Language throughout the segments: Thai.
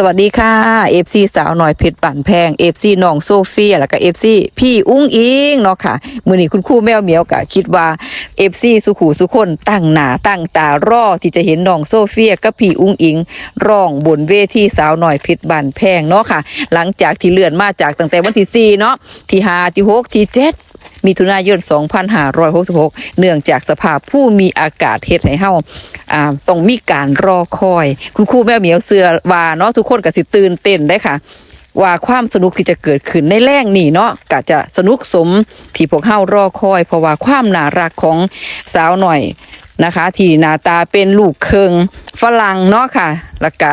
สวัสดีค่ะ FC สาวหน่อยเพชรปั่นแพง FC น้องโซเฟียแล้วก็ FC พี่อุ้งอิงเนาะค่ะมือนี้คุณครูแมวเหมียวกะคิดว่า FC สุขูสุคนตั้งหนาตั้งตารอที่จะเห็นน้องโซเฟียกับพี่อุ้งอิงร้องบนเวทีสาวหน่อยเพชรบันแพงเนาะค่ะ หลังจากที่เลื่อนมาจากตั้งแต่วันที่4เนาะที่5ที่6ที่7 มิถุนายน 2566 เนื่องจากสภาพผู้มีอากาศเฮ็ดให้เฮาอ่าต้องมีการรอคอย คุณครูแม่เหมียวเสือว่าเนาะทุกคนก็สิตื่นเต้นได้ค่ะ ว่าความสนุกที่จะเกิดขึ้นในแรงนี่เนาะก็จะสนุกสมที่พวกเฮารอคอย เพราะว่าความน่ารักของสาวหน่อย นะคะ ที่หน้าตาเป็นลูกเคิงฝรั่งเนาะค่ะแล้วก็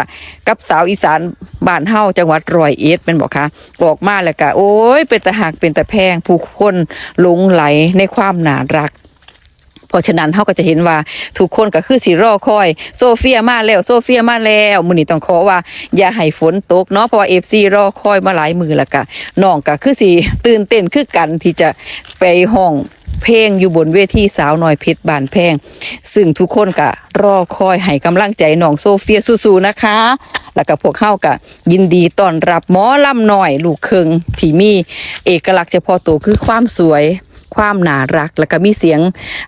กับสาวอีสานบ้านเฮาจังหวัดร้อยเอ็ดเป็นบอกค่ะบอกมาแล้วก็โอ้ย เป็นตะหักเป็นตะแพงผู้คนหลงไหลในความน่ารักเพราะฉะนั้นเขาก็จะเห็นว่าทุกคนก็คือสิรอคอย โซเฟียมาแล้วโซเฟียมาแล้วมื้อนี้ต้องขอว่า อย่าให้ฝนตกเนาะเพราะว่า FC รอคอยมาหลายมือแล้วก็น้องก็คือสิตื่นเต้นคือกันที่จะไปห้อง เพลงอยู่บนเวทีสาวน้อยเพชรบานแพง ซึ่งทุกคนก็รอคอยให้กำลังใจน้องโซเฟียสู้ๆนะคะ แล้วก็พวกเฮาก็ยินดีต้อนรับหมอลำหน่อย ลูกเคิงที่มีเอกลักษณ์เฉพาะตัวคือความสวยความน่ารักแล้วก็มีเสียง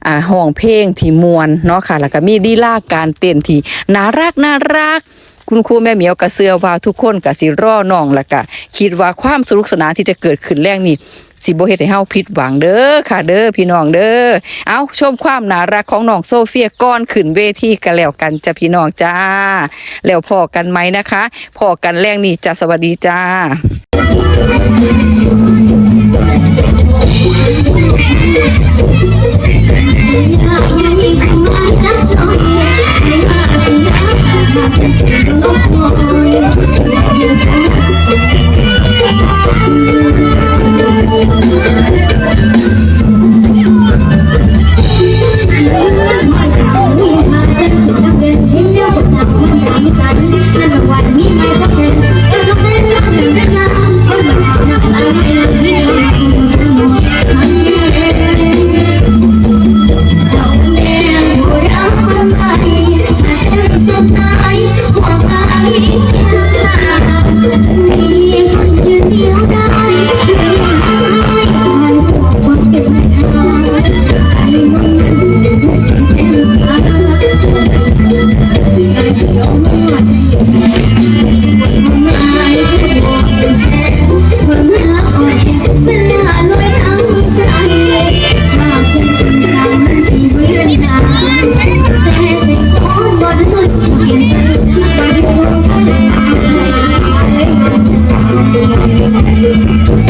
อ่าห้องเพลงที่มวนเนาะค่ะ แล้วก็มีลีลาการเต้นที่น่ารักน่ารัก คุณครูแม่เหมียวก็เชื่อว่าทุกคนก็สิรอน้องแล้วก็คิดว่าความสนุกสนานที่จะเกิดขึ้นแรงนี้ สิบ่เฮ็ดให้เฮาผิดหวังเด้อค่ะเด้อพี่น้องเด้อเอาชมความน่ารักของน้องโซเฟียก่อนขึ้นเวทีกันแล้วกันจ้ะพี่น้องจ้า แล้วพอกันไหมนะคะพอกันแรงนี่จ้ะสวัสดีจ้า Thank you.